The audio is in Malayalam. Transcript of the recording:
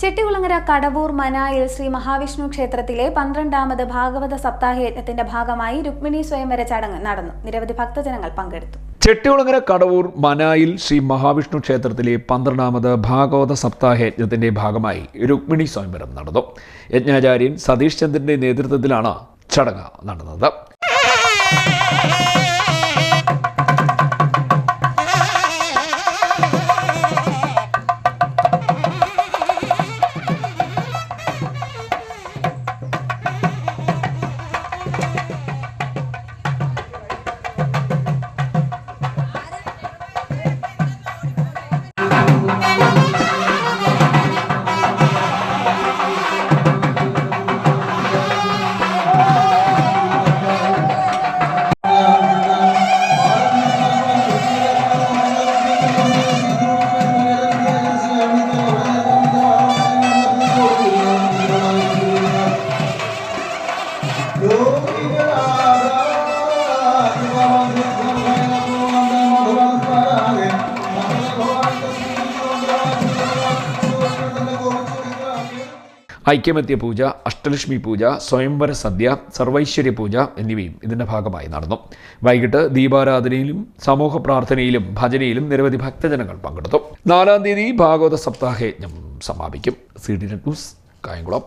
ചെട്ടികുളങ്ങര കടവൂർ മനായിൽ ശ്രീ മഹാവിഷ്ണു ക്ഷേത്രത്തിലെ പന്ത്രണ്ടാമത് ഭാഗവത സപ്താഹ യജ്ഞത്തിന്റെ ഭാഗമായി രുക്മിണി സ്വയംവര ചടങ്ങ് നടന്നു. നിരവധി ഭക്തജനങ്ങൾ പങ്കെടുത്തു. ചെട്ടികുളങ്ങര കടവൂർ മനായിൽ ശ്രീ മഹാവിഷ്ണു ക്ഷേത്രത്തിലെ പന്ത്രണ്ടാമത് ഭാഗവത സപ്താഹ യജ്ഞത്തിന്റെ ഭാഗമായി രുക്മിണി സ്വയംവരം നടന്നു. യജ്ഞാചാര്യൻ സതീഷ് ചന്ദ്രന്റെ നേതൃത്വത്തിലാണ് ചടങ്ങ് നടന്നത്. ഐക്യമത്യ പൂജ അഷ്ടലക്ഷ്മി പൂജ സ്വയംവര സദ്യ സർവൈശ്വര്യ പൂജ എന്നിവയും ഇതിന്റെ ഭാഗമായി നടന്നു. വൈകിട്ട് ദീപാരാധനയിലും സമൂഹ പ്രാർത്ഥനയിലും ഭജനയിലും നിരവധി ഭക്തജനങ്ങൾ പങ്കെടുത്തു. നാലാം തീയതി ഭാഗവത സപ്താഹയജ്ഞം സമാപിക്കും. C D news Kayamkulam.